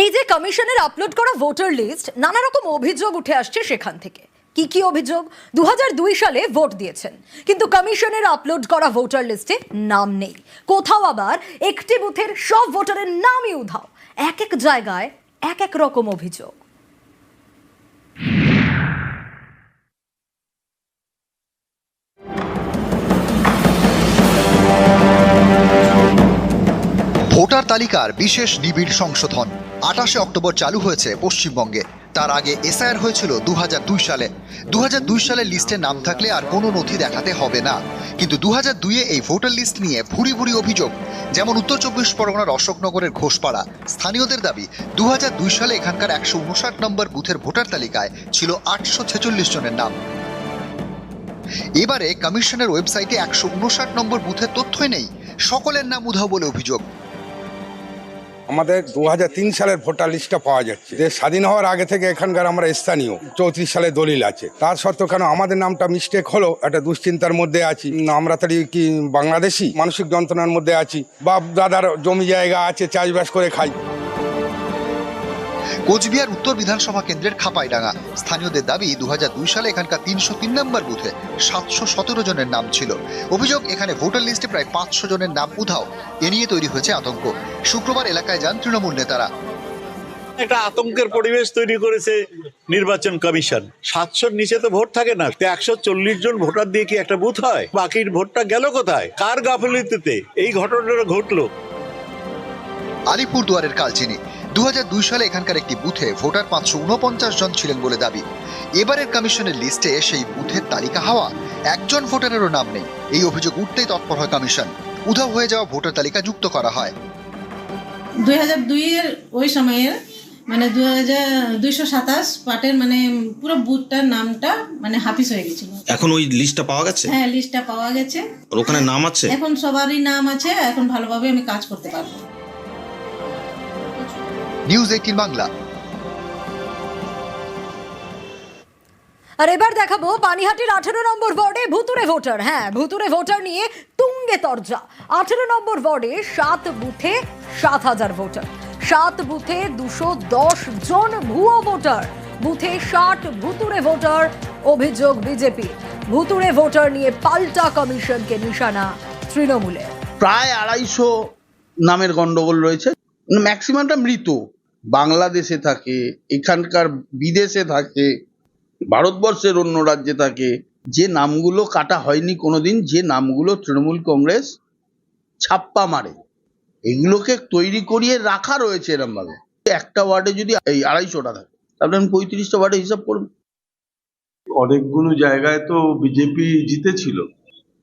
এই যে কমিশনের আপলোড করা ভোটার লিস্ট নানা রকম অভিযোগ উঠে আসছে সেখান থেকে। কি কি অভিযোগ? দু হাজার দুই সালে ভোট দিয়েছেন। কিন্তু কমিশনের আপলোড করা ভোটার লিস্টে নাম নেই। কোথাও আবার একটি বুথের সব ভোটারের নামই উধাও। এক এক জায়গায় এক এক রকম অভিযোগ। ভোটার তালিকার বিশেষ নিবিড় সংশোধন। আঠাশে অক্টোবর চালু হয়েছে পশ্চিমবঙ্গে। তার আগে এসআইআর হয়েছিল দু হাজার দুই সালে। দু সালের লিস্টে নাম থাকলে আর কোনো নথি দেখাতে হবে না। কিন্তু দু দুইয়ে এই ভোটার লিস্ট নিয়ে ভুরি ভুরি অভিযোগ, যেমন উত্তর চব্বিশ পরগনার অশোকনগরের ঘোষপাড়া। স্থানীয়দের দাবি দু হাজার দুই সালে এখানকার একশো উনষাট নম্বর বুথের ভোটার তালিকায় ছিল আটশো ছেচল্লিশ জনের নাম। এবারে কমিশনের ওয়েবসাইটে একশো উনষাট নম্বর বুথের তথ্যই নেই। সকলের নাম উধাও বলে অভিযোগ। আমাদের দু হাজার তিন সালের ভোটার লিস্টটা পাওয়া যাচ্ছে। যে স্বাধীন হওয়ার আগে থেকে এখানকার আমরা স্থানীয়, চৌত্রিশ সালে দলিল আছে। তার সত্ত্বেও কেন আমাদের নামটা মিস্টেক হলো? একটা দুশ্চিন্তার মধ্যে আছি। আমরা তাহলে কি বাংলাদেশি? মানসিক যন্ত্রণার মধ্যে আছি। বা দাদার জমি জায়গা আছে, চাষবাস করে খাই। কোচবিহার উত্তর বিধানসভা কেন্দ্রের খাপাইডাঙ্গা। স্থানীয়দের দাবি দু সালে এখানকার তিনশো তিন নম্বর বুথে সাতশো সতেরো জনের নাম ছিল। অভিযোগ এখানে ভোটার লিস্টে প্রায় পাঁচশো জনের নাম উধাও। এ নিয়ে তৈরি হয়েছে আতঙ্ক। শুক্রবার এলাকায় যান তৃণমূল নেতারা। একটা আতঙ্কের পরিবেশ তৈরি করেছে নির্বাচন কমিশন। সাতশোর নিচে তো ভোট থাকে না। একশো চল্লিশ জন ভোটার দিয়ে কি একটা বুথ হয়? বাকির ভোটটা গেল কোথায়? কার গাফলিতে এই ঘটনাটা ঘটলো? আলিপুর দুয়ারের কালচিনি। দু সালে এখানকার একটি বুথে ভোটার পাঁচশো উনপঞ্চাশ জন ছিলেন বলে দাবি। এবারের কমিশনের লিস্টে সেই বুথের তালিকা হওয়া একজন ভোটারেরও নাম নেই। এই অভিযোগ উঠতেই তৎপর হয় কমিশন। উধাও হয়ে যাওয়া ভোটার তালিকা যুক্ত করা হয়। দুই হাজার দুইয়ের ওই সময়ের মানে দু হাজার দুইশো সাতাশ পার্টের মানে পুরো বুথটার নামটা মানে হাফিস হয়ে গেছিল। এখন ওই লিস্টটা পাওয়া গেছে? হ্যাঁ লিস্টটা পাওয়া গেছে। ওখানে নাম আছে? এখন সবারই নাম আছে এখন ভালোভাবে আমি কাজ করতে পারব। নিউজ এইটিন বাংলা আর এবার দেখাবো পানিহাটির আঠেরো নম্বর ওয়ার্ডে ভুতুরে ভোটার। হ্যাঁ ভুতুরে ভোটার নিয়ে তুঙ্গে তরজা। আঠেরো নম্বর ওয়ার্ডে সাত বুথে সাত হাজার ভোটার। সাত বুথে দুশো দশ জন ভুয়ো ভোটার। বুথে ষাট ভুতুরে ভোটার অভিযোগ বিজেপি। ভুতুরে ভোটার নিয়ে পাল্টা কমিশনকে নিশানা তৃণমূলে প্রায় আড়াইশো নামের গন্ডগোল রয়েছে। ম্যাক্সিমামটা মৃত। বাংলাদেশে থাকে, এখানকার বিদেশে থাকে, ভারতবর্ষের অন্য রাজ্যে থাকে, যে নামগুলো কাটা হয়নি কোনোদিন, যে নামগুলো তৃণমূল কংগ্রেস ছাপ্পা মারে। এগুলোকে তৈরি করিয়ে রাখা রয়েছে এরমভাবে। একটা ওয়ার্ডে যদি এই আড়াইশোটা থাকে, তাহলে আমি পঁয়ত্রিশটা ওয়ার্ডে হিসাব করব। অনেকগুলো জায়গায় তো বিজেপি জিতেছিল।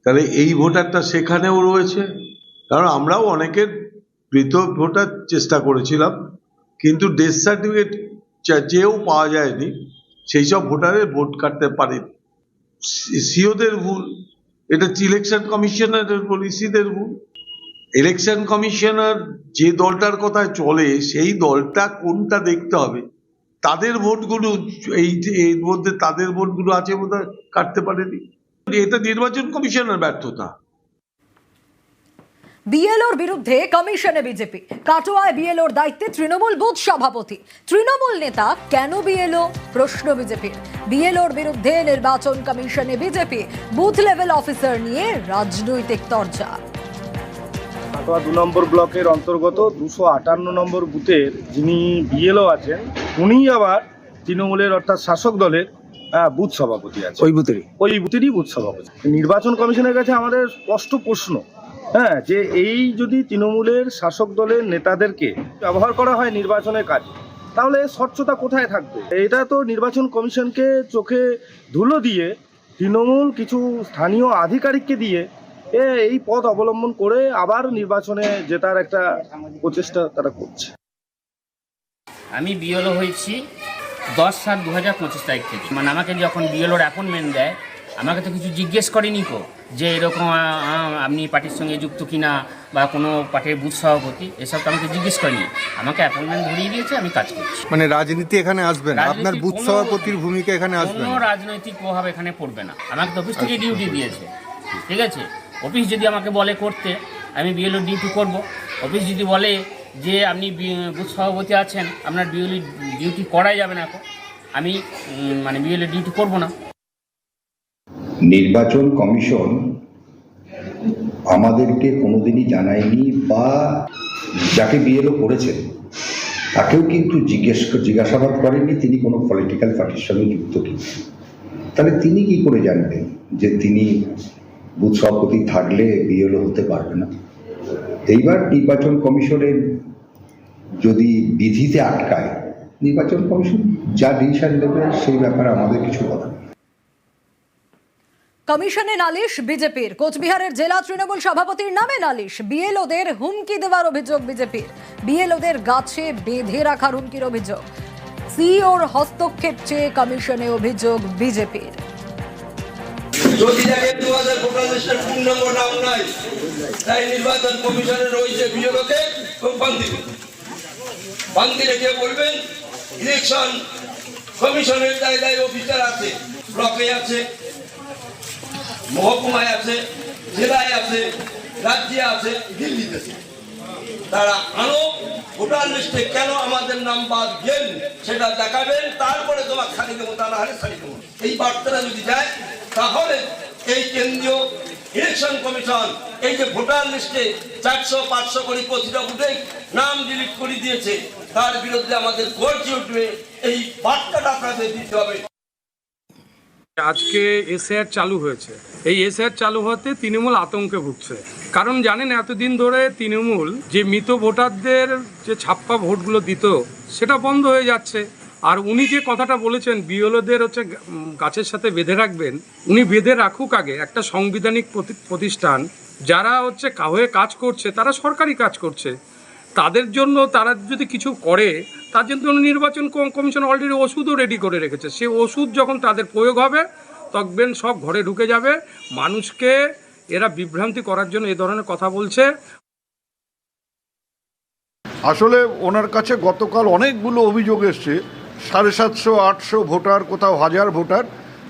তাহলে এই ভোটারটা সেখানেও রয়েছে? কারণ আমরাও অনেকের পৃথক ভোটার চেষ্টা করেছিলাম। কিন্তু ডেথ সার্টিফিকেট চেয়েও পাওয়া যায়নি। সেই সব ভোটারের ভোট কাটতে পারেনি সিওদের ভুল। এটা ইলেকশন কমিশনারের পলিসিদের ভুল। ইলেকশন কমিশনার যে দলটার কথা চলে, সেই দলটা কোনটা দেখতে হবে? তাদের ভোটগুলো এই এর মধ্যে তাদের ভোটগুলো আছে বোধহয়, কাটতে পারেনি। এটা নির্বাচন কমিশনের ব্যর্থতা। বিএলওর বিরুদ্ধে কমিশনে বিজেপি। কাটোয়ায় বিএলওর দায়িত্বে তৃণমূল বুথ সভাপতি। তৃণমূল নেতা কেন বিএলও? প্রশ্ন বিজেপির। বিএলওর বিরুদ্ধে নির্বাচন কমিশনে বিজেপি বুথ লেভেল অফিসার নিয়ে রাজনৈতিক তরজা। কাটোয়া দু নম্বর ব্লকের অন্তর্গত দুশো আটান্ন নম্বর বুথের যিনি বিএলও আছেন উনিই আবার তৃণমূলের অর্থাৎ শাসক দলের বুথ সভাপতি আছে ওই বুথেরই? ওই বুথেরই বুথ সভাপতি। নির্বাচন কমিশনের কাছে আমাদের স্পষ্ট প্রশ্ন হ্যাঁ যে এই যদি তৃণমূলের শাসক দলের নেতাদেরকে ব্যবহার করা হয় নির্বাচনের কাজে, তাহলে স্বচ্ছতা কোথায় থাকবে? এটা তো নির্বাচন কমিশনকে চোখে ধুলো দিয়ে তৃণমূল কিছু স্থানীয় আধিকারিককে দিয়ে এ এই পথ অবলম্বন করে আবার নির্বাচনে জেতার একটা প্রচেষ্টা তারা করছে। আমি বিএলও হয়েছি দশ সাত দু হাজার পঁচিশ তারিখ থেকে। মানে আমাকে যখন বিএলওর অ্যাপয়েন্টমেন্ট দেয়, আমাকে তো কিছু জিজ্ঞেস করেনি কো। যে এরকম আপনি পার্টির সঙ্গে যুক্ত কিনা বা কোনো পার্টির বুথ সভাপতি এসব তো আমাকে জিজ্ঞেস করেনি। আমাকে অ্যাপয়েন্টমেন্ট ধরিয়ে দিয়েছে আমি কাজ করছি। মানে রাজনীতি এখানে আসবে না? আপনার বুথ সভাপতির ভূমিকা এখানে আসবে কোনো রাজনৈতিক প্রভাব এখানে পড়বে না। আমাকে তো অফিস থেকে ডিউটি দিয়েছে। ঠিক আছে? অফিস যদি আমাকে বলে করতে আমি বিএলও ডিউটি করব। অফিস যদি বলে যে আপনি বি- বুথ সভাপতি আছেন আপনার বিএলই ডিউটি করাই যাবে না এখন আমি মানে বিএলএ ডিউটি করব না। নির্বাচন কমিশন আমাদেরকে কোনোদিনই জানায়নি বা যাকে বিএলও করেছেন তাকেও কিন্তু জিজ্ঞেস জিজ্ঞাসাবাদ করেননি তিনি কোনো পলিটিক্যাল পার্টির সঙ্গে যুক্ত কি? তাহলে তিনি কি করে জানবেন যে তিনি বুথ সভাপতি থাকলে বিএলও হতে পারবে না? এইবার নির্বাচন কমিশনের যদি বিধিতে আটকায়, নির্বাচন কমিশন যা ডিসিশন দেবে সেই ব্যাপারে আমাদের কিছু কথা কমিশনে নালিশ বিজেপির। কোচবিহারের জেলা তৃণমূল সভাপতির নামে নালিশ। বিএলওদের হুমকি দেওয়ার অভিযোগ বিজেপির। বিএলওদের গাছে বেঁধে রাখার হুমকির অভিযোগ। সিওর হস্তক্ষেপ চেয়ে কমিশনে অভিযোগ বিজেপির। ইলেকশন কমিশনের অফিসার আছে ব্লকে আছে। মহকুমায় আছে, জেলায় আছে, রাজ্যে আছে, দিল্লিতে। তারা আনো, ভোটার লিস্টে কেন আমাদের নাম বাদ গেল সেটা দেখাবেন, তারপরে তোমার খালি দেবো তা না হলে খালি দেবো এই বার্তাটা যদি যায়, তাহলে এই কেন্দ্রীয় ইলেকশন কমিশন এই যে ভোটার লিস্টে চারশো, পাঁচশো করে প্রতিটা বুথে নাম ডিলিট করে দিয়েছে, তার বিরুদ্ধে আমাদের গর্জে উঠবে, এই বার্তাটা আপনাদের দিতে হবে আজকে এসআর চালু হয়েছে। এই এসআর চালু হতে তৃণমূল আতঙ্কে ভুগছে। কারণ জানেন, এতদিন ধরে তৃণমূল যে মৃত ভোটারদের যে ছাপ্পা ভোটগুলো দিত, সেটা বন্ধ হয়ে যাচ্ছে। আর উনি যে কথাটা বলেছেন, বিএলওদের হচ্ছে গাছের সাথে বেঁধে রাখবেন, উনি বেঁধে রাখুক আগে একটা সাংবিধানিক প্রতি- প্রতিষ্ঠান। যারা হচ্ছে হয়ে কাজ করছে, তারা সরকারি কাজ করছে। তাদের জন্য তারা যদি কিছু করে, তার জন্য নির্বাচন কম- কমিশন অলরেডি ওষুধও রেডি করে রেখেছে। সে ওষুধ যখন তাদের প্রয়োগ হবে তখন সব ঘরে ঢুকে যাবে। মানুষকে এরা বিভ্রান্তি করার জন্য এ ধরনের কথা বলছে। আসলে ওনার কাছে গতকাল অনেকগুলো অভিযোগ এসছে। সাড়ে সাতশো, আটশো ভোটার, কোথাও হাজার ভোটার।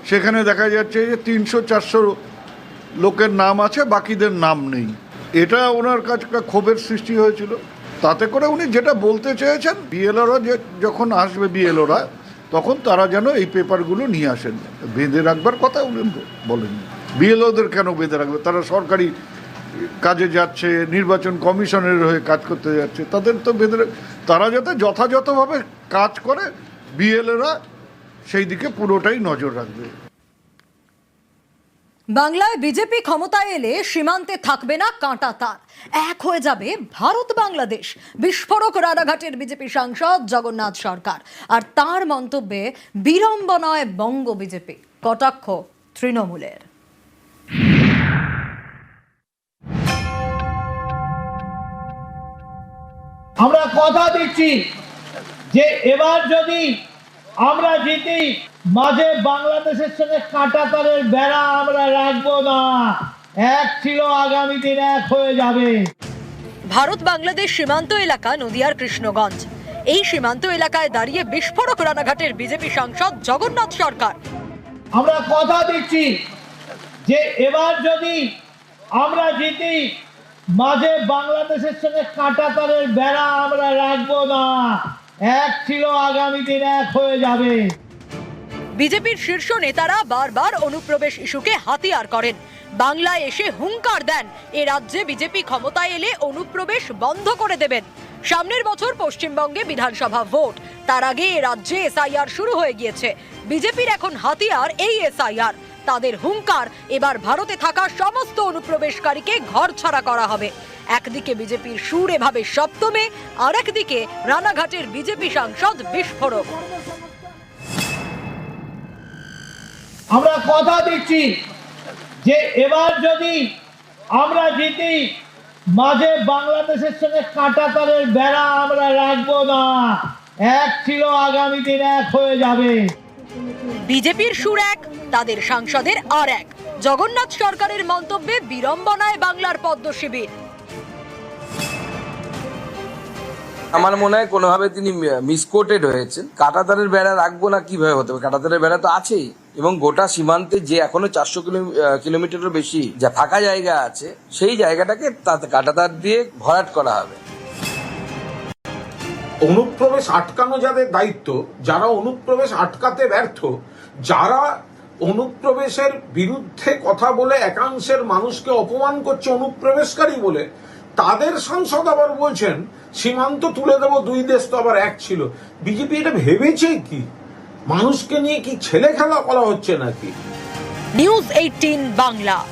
সেখানে দেখা যাচ্ছে যে তিনশো, চারশো লোকের নাম আছে, বাকিদের নাম নেই। এটা ওনার কাছে ক্ষোভের সৃষ্টি হয়েছিল। তাতে করে উনি যেটা বলতে চেয়েছেন, বিএলওরা যে যখন আসবে বিএলওরা, তখন তারা যেন এই পেপারগুলো নিয়ে আসেন। বেঁধে রাখবার কথা উনি বলেন। বিএলওদের কেন বেঁধে রাখবে? তারা সরকারি কাজে যাচ্ছে, নির্বাচন কমিশনের হয়ে কাজ করতে যাচ্ছে, তাদের তো বেঁধে তারা যাতে যথাযথভাবে কাজ করে বিএলএরা সেই দিকে পুরোটাই নজর রাখবে। বাংলায় বিজেপি ক্ষমতায় এলে সীমান্তে থাকবে না কাঁটা তার। এক হয়ে যাবে ভারত বাংলাদেশ। বিস্ফোরক রানাঘাটের বিজেপি সাংসদ জগন্নাথ সরকার। আর তার মন্তব্যে বিড়ম্বনায় বঙ্গ বিজেপি। কটাক্ষ তৃণমূলের। আমরা কথা দিচ্ছি যে এবার যদি আমরা জিতি। মাঝে বাংলাদেশের সঙ্গে কাঁটাতারের বেড়া আমরা রাখব না। এক ছিল আগামী দিন এক হয়ে যাবে। ভারত বাংলাদেশ সীমান্ত এলাকা নদিয়ার কৃষ্ণগঞ্জ। এই সীমান্ত এলাকায় দাঁড়িয়ে বিস্ফোরক রানাঘাটের বিজেপি সাংসদ জগন্নাথ সরকার। আমরা কথা দিচ্ছি যে এবার যদি আমরা জিতি মাঝে বাংলাদেশের সঙ্গে কাঁটাতারের বেড়া আমরা রাখব না। এক ছিল, আগামী দিন এক হয়ে যাবে। বিজেপির শীর্ষ নেতারা বারবার অনুপ্রবেশ ইস্যুকে হাতিয়ার করেন। বাংলায় এসে হুঙ্কার দেন। এ রাজ্যে বিজেপি ক্ষমতায় এলে অনুপ্রবেশ বন্ধ করে দেবেন। সামনের বছর পশ্চিমবঙ্গে বিধানসভা ভোট। তার আগে এ রাজ্যে এসআইআর শুরু হয়ে গিয়েছে। বিজেপির এখন হাতিয়ার এই এসআইআর। তাদের হুঙ্কার। এবার ভারতে থাকা সমস্ত অনুপ্রবেশকারীকে ঘরছাড়া করা হবে। একদিকে বিজেপির সুর এভাবে সপ্তমে আর একদিকে রানাঘাটের বিজেপি সাংসদ বিস্ফোরক। আমরা কথা দিচ্ছি যে এবার যদি আমরা জিতি, মাঝে বাংলাদেশের সঙ্গে কাঁটাতারের বেড়া আমরা রাখব না। এক ছিল আগামী দিন, এক হয়ে যাবে। বিজেপির সুর এক, তাদের সাংসদের আর এক। জগন্নাথ সরকারের মন্তব্যে বিড়ম্বনায় বাংলার পদ্ম শিবির। আমার মনে হয় কোনোভাবে তিনি মিসকোটেড হয়েছেন। কাটাতারের বেড়া রাখব না কীভাবে হতে হবে কাটাতারের বেড়া তো আছেই এবং গোটা সীমান্তে যে এখনও চারশো কিলোমিটারের বেশি যা ফাঁকা জায়গা আছে, সেই জায়গাটাকে তাতে কাটাতার দিয়ে ভরাট করা হবে। অনুপ্রবেশ আটকানো যাদের দায়িত্ব, যারা অনুপ্রবেশ আটকাতে ব্যর্থ, যারা অনুপ্রবেশের বিরুদ্ধে কথা বলে একাংশের মানুষকে অপমান করছে অনুপ্রবেশকারী বলে, তাদের সাংসদ আবার বলছেন, সীমান্ত তুলে দেবো দুই দেশ তো আবার এক ছিল। বিজেপি এটা ভেবেছে কি? মানুষকে নিয়ে কি ছেলে খেলা করা হচ্ছে নাকি? News eighteen Bangla.